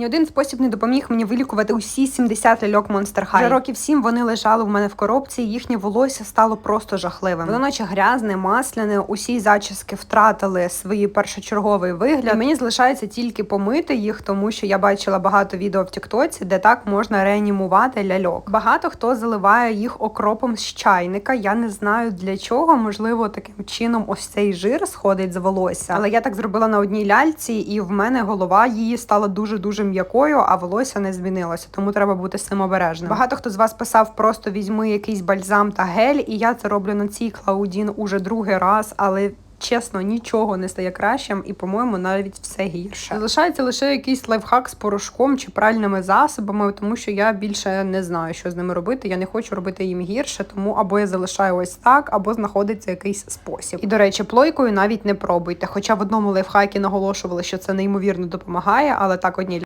Ні один спосіб не допоміг мені вилікувати усі 70 ляльок Monster High. Вже років 7 вони лежали в мене в коробці, їхнє волосся стало просто жахливим. Воно наче грязне, масляне, усі зачіски втратили свій першочерговий вигляд. І мені залишається тільки помити їх, тому що я бачила багато відео в Тіктоці, де так можна реанімувати ляльок. Багато хто заливає їх окропом з чайника. Я не знаю для чого. Можливо, таким чином ось цей жир сходить з волосся. Але я так зробила на одній ляльці, і в мене голова її стала дуже дуже м'якою, а волосся не змінилося. Тому треба бути з цим обережним. Багато хто з вас писав, просто візьми якийсь бальзам та гель, і я це роблю на цій Клаудін уже другий раз, але. Чесно, нічого не стає кращим, і, по-моєму, навіть все гірше. Залишається лише якийсь лайфхак з порошком чи пральними засобами, тому що я більше не знаю, що з ними робити. Я не хочу робити їм гірше, тому або я залишаю ось так, або знаходиться якийсь спосіб. І до речі, плойкою навіть не пробуйте. Хоча в одному лайфхакі наголошували, що це неймовірно допомагає, але так одні